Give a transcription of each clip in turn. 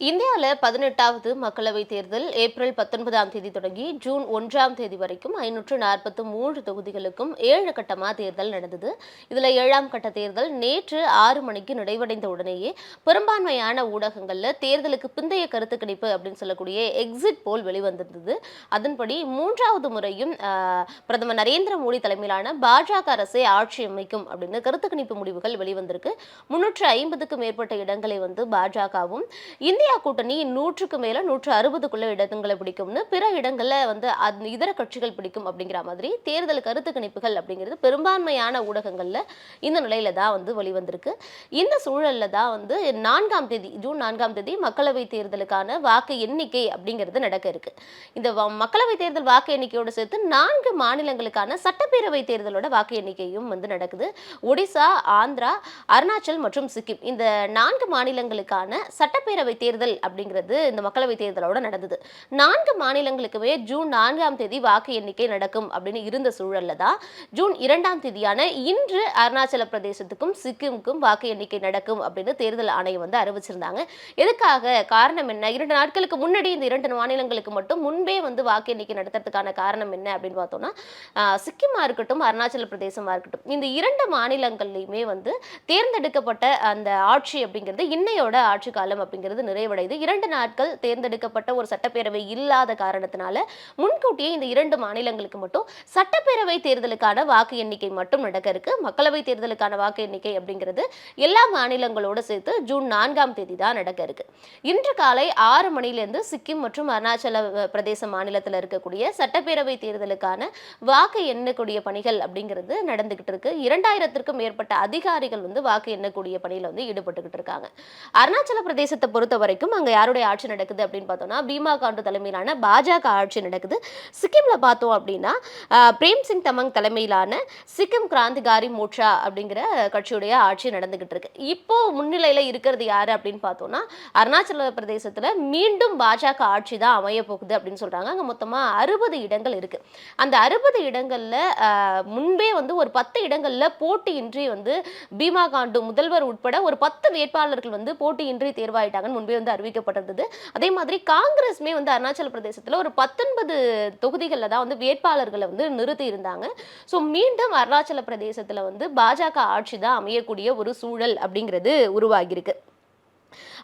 இந்தியாவில் பதினெட்டாவது மக்களவைத் தேர்தல் ஏப்ரல் பத்தொன்பதாம் தேதி தொடங்கி ஜூன் ஒன்றாம் தேதி வரைக்கும் ஐநூற்று நாற்பத்து மூன்று தொகுதிகளுக்கும் ஏழு கட்டமாக தேர்தல் நடந்தது. இதில் ஏழாம் கட்ட தேர்தல் நேற்று ஆறு மணிக்கு நிறைவடைந்த உடனேயே பெரும்பான்மையான ஊடகங்களில் தேர்தலுக்கு பிந்தைய கருத்து கணிப்பு அப்படின்னு சொல்லக்கூடிய எக்ஸிட் போல் வெளிவந்திருந்தது. அதன்படி மூன்றாவது முறையும் பிரதமர் நரேந்திர மோடி தலைமையிலான பாஜக அரசை ஆட்சி அமைக்கும் அப்படின்னு கருத்து கணிப்பு முடிவுகள் வெளிவந்திருக்கு. முன்னூற்று ஐம்பதுக்கும் மேற்பட்ட இடங்களை வந்து பாஜகவும் இந்திய இந்தியா கூட்டணி நூற்றுக்கு மேல நூற்று அறுபதுக்குள்ள இடங்களை பிடிக்கும்னு பிற இடங்கள்ல வந்து இதர கட்சிகள் பிடிக்கும் அப்படிங்கிற மாதிரி தேர்தல் கருத்து கணிப்புகள் அப்படிங்கிறது பெரும்பான்மையான ஊடகங்கள்ல இந்த நிலையில தான் வந்து வெளிவந்திருக்கு. இந்த சூழல்ல தான் வந்து நான்காம் தேதி ஜூன் நான்காம் தேதி மக்களவை தேர்தலுக்கான வாக்கு எண்ணிக்கை அப்படிங்கிறது நடக்க இருக்கு. இந்த மக்களவை தேர்தல் வாக்கு எண்ணிக்கையோடு சேர்த்து நான்கு மாநிலங்களுக்கான சட்டப்பேரவை தேர்தலோட வாக்கு எண்ணிக்கையும் வந்து நடக்குது. ஒடிசா ஆந்திரா அருணாச்சல் மற்றும் சிக்கிம். இந்த நான்கு மாநிலங்களுக்கான சட்டப்பேரவை தேர்தல் அப்படிங்கிறது இந்த மக்களவை தேர்தலோட நடந்தது. நான்கு மாநிலங்களுக்குமே ஜூன் நான்காம் தேதி வாக்கு எண்ணிக்கை நடக்கும் அப்படின்னு இருந்த சூழல்ல தான் ஜூன் இரண்டாம் தேதியான இன்று அருணாச்சல பிரதேசத்துக்கும் சிக்கிமுக்கும் வாக்கு எண்ணிக்கை நடக்கும் அப்படின்னு தேர்தல் ஆணையம் வந்து அறிவிச்சிருந்தாங்க. எதுக்காக காரணம் என்ன? இரண்டு நாட்களுக்கு முன்னாடி இந்த இரண்டு மாநிலங்களுக்கு மட்டும் முன்பே வந்து வாக்கு எண்ணிக்கை நடத்துறதுக்கான காரணம் என்ன அப்படின்னு பார்த்தோம்னா சிக்கிமா இருக்கட்டும் அருணாச்சல பிரதேசமா இருக்கட்டும் இந்த இரண்டு மாநிலங்கள்லையுமே வந்து தேர்ந்தெடுக்கப்பட்ட அந்த ஆட்சி அப்படிங்கிறது இன்னையோட ஆட்சி காலம் அப்படிங்கிறது நிறைவடையுது இரண்டு நாட்கள் தேர்ந்தெடுக்கப்பட்ட ஒரு சட்டப்பேரவை இல்லாத காரணத்தினால முன்கூட்டியே இந்த இரண்டு மாநிலங்களுக்கு மட்டும் சட்டப்பேரவை தேர்தலுக்கான வாக்கு எண்ணிக்கை மட்டும் நடக்க இருக்கு. மக்களவை தேர்தலுக்கான வாக்கு எண்ணிக்கை அப்படிங்கிறது எல்லா மாநிலங்களோட சேர்த்து ஜூன் நான்காம் தேதி தான் நடக்க இருக்கு. இன்று காலை ஆறு மணிலேருந்து சிக்கிம் மற்றும் அருணாச்சல பிரதேச மாநிலத்தில் இருக்கக்கூடிய சட்டப்பேரவை தேர்தலுக்கான வாக்கு எண்ணக்கூடிய பணிகள் அப்படிங்கிறது நடந்துகிட்டு இருக்கு. இரண்டாயிரத்திற்கும் மேற்பட்ட அதிகாரிகள் வந்து வாக்கு எண்ணக்கூடிய பணியில் வந்து ஈடுபட்டுக்கிட்டு இருக்காங்க. அருணாச்சல பிரதேசத்தை பொறுத்தவரை வரைக்கும் அங்கே யாருடைய ஆட்சி நடக்குது அப்படின்னு பார்த்தோம்னா பீமா காண்டு தலைமையிலான பாஜக ஆட்சி நடக்குது. சிக்கிமில் பார்த்தோம் அப்படின்னா பிரேம் சிங் தமங் தலைமையிலான சிக்கிம் கிராந்திகாரி மோட்சா அப்படிங்கிற கட்சியுடைய ஆட்சி நடந்துகிட்டு இருக்கு. இப்போ முன்னிலையில இருக்கிறது யாரு அப்படின்னு பார்த்தோம்னா அருணாச்சல பிரதேசத்துல மீண்டும் பாஜக ஆட்சி தான் அமைய போகுது அப்படின்னு சொல்றாங்க. அங்க மொத்தமா அறுபது இடங்கள் இருக்கு. அந்த அறுபது இடங்கள்ல முன்பே வந்து ஒரு பத்து இடங்கள்ல போட்டியின்றி வந்து பீமா காண்டு முதல்வர் உட்பட ஒரு பத்து வேட்பாளர்கள் வந்து போட்டியின்றி தேர்வாயிட்டாங்கன்னு முன்பே வந்து அறிவிக்கப்பட்டிருந்தது. அதே மாதிரி காங்கிரஸ்மே வந்து அருணாச்சல பிரதேசத்துல ஒரு பத்தொன்பது தொகுதிகளில் தான் வந்து வேட்பாளர்களை வந்து நிறுத்தி இருந்தாங்க. ஸோ மீண்டும் அருணாச்சல பிரதேசத்துல வந்து பாஜக ஆட்சி தான் அமையக்கூடிய ஒரு சூழல் அப்படிங்கிறது உருவாகியிருக்கு.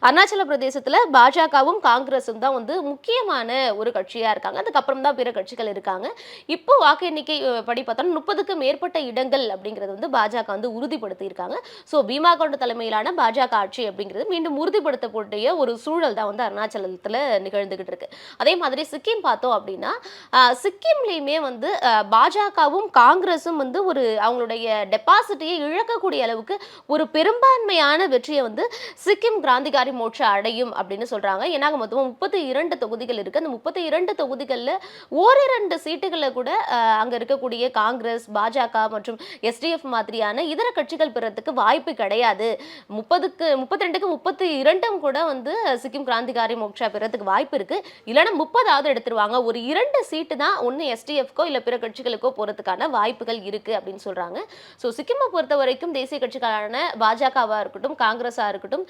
அருணாச்சல பிரதேசத்தில் பாஜகவும் காங்கிரஸும் தான் வந்து முக்கியமான ஒரு கட்சியாக இருக்காங்க. அதுக்கப்புறம் தான் பிற கட்சிகள் இருக்காங்க. இப்போ வாக்கு எண்ணிக்கை படி பார்த்தோம்னா முப்பதுக்கு மேற்பட்ட இடங்கள் அப்படிங்கிறது வந்து பாஜக வந்து உறுதிப்படுத்தியிருக்காங்க. ஸோ பீமா கொண்டு தலைமையிலான பாஜக ஆட்சி அப்படிங்கிறது மீண்டும் உறுதிப்படுத்தக்கூடிய ஒரு சூழல் தான் வந்து அருணாச்சலத்தில் நிகழ்ந்துகிட்டு இருக்கு. அதே மாதிரி சிக்கிம் பார்த்தோம் அப்படின்னா சிக்கிம்லேயுமே வந்து பாஜகவும் காங்கிரஸும் வந்து ஒரு அவங்களுடைய டெபாசிட்டையே இழக்கக்கூடிய அளவுக்கு ஒரு பெரும்பான்மையான வெற்றியை வந்து சிக்கிம் கிராந்திகாரி மாதிரி மோட்சா அடையும் அப்படின்னு சொல்கிறாங்க ஏன்னா மொத்தமாக முப்பத்தி இரண்டு தொகுதிகள் இருக்குது அந்த முப்பத்தி இரண்டு தொகுதிகளில் ஓரிரண்டு சீட்டுகளில் கூட அங்கே இருக்கக்கூடிய காங்கிரஸ் பாஜக மற்றும் எஸ்டிஎஃப் மாதிரியான இதர கட்சிகள் பெறத்துக்கு வாய்ப்பு கிடையாது. முப்பதுக்கு முப்பத்தி ரெண்டுக்கு முப்பத்தி இரண்டும் கூட வந்து சிக்கிம் கிராந்திகாரி மோட்சா பெறத்துக்கு வாய்ப்பு இருக்குது இல்லைன்னா முப்பதாவது எடுத்துருவாங்க. ஒரு இரண்டு சீட்டு தான் ஒன்று எஸ்டிஎஃப்கோ இல்லை பிற கட்சிகளுக்கோ போகிறதுக்கான வாய்ப்புகள் இருக்குது அப்படின்னு சொல்கிறாங்க ஸோ சிக்கிமை பொறுத்த வரைக்கும் தேசிய கட்சிகளான பாஜகவாக இருக்கட்டும் காங்கிரஸாக இருக்கட்டும்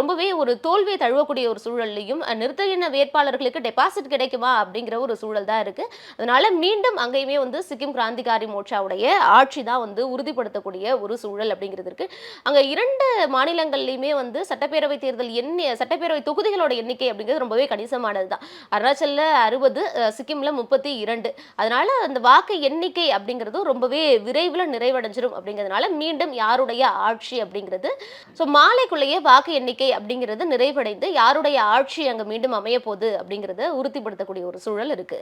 ரொம்பவே ஒரு ஒரு தோல்வியை தழுவக்கூடிய ஒரு சூழல்லையும் நிறுத்த நிறுத்தின வேட்பாளர்களுக்கு டெபாசிட் கிடைக்குமா அப்படிங்கிற ஒரு சூழல் தான் இருக்கு. அதனால மீண்டும் அங்கேயுமே வந்து சிக்கிம் கிராந்திகாரி மோர்ச்சாவுடைய ஆட்சி தான் வந்து உறுதிப்படுத்தக்கூடிய ஒரு சூழல் அப்படிங்கிறது இருக்குது அங்கே இரண்டு மாநிலங்கள்லையுமே வந்து சட்டப்பேரவை தேர்தல் எண்ணி சட்டப்பேரவை தொகுதிகளோட எண்ணிக்கை அப்படிங்கிறது ரொம்பவே கணிசமானது தான். அருணாச்சலில் அறுபது சிக்கிமில் முப்பத்தி இரண்டு. அதனால அந்த வாக்கு எண்ணிக்கை அப்படிங்கிறதும் ரொம்பவே விரைவில் நிறைவடைஞ்சிரும் அப்படிங்கிறதுனால மீண்டும் யாருடைய ஆட்சி அப்படிங்கிறது. ஸோ மாலைக்குள்ளேயே வாக்கு எண்ணிக்கை அப்படிங்கிறது நிறைவடைந்து யாருடைய ஆட்சி அங்கே மீண்டும் அமைய போகுது அப்படிங்கிறத உறுதிப்படுத்தக்கூடிய ஒரு சூழல் இருக்கு.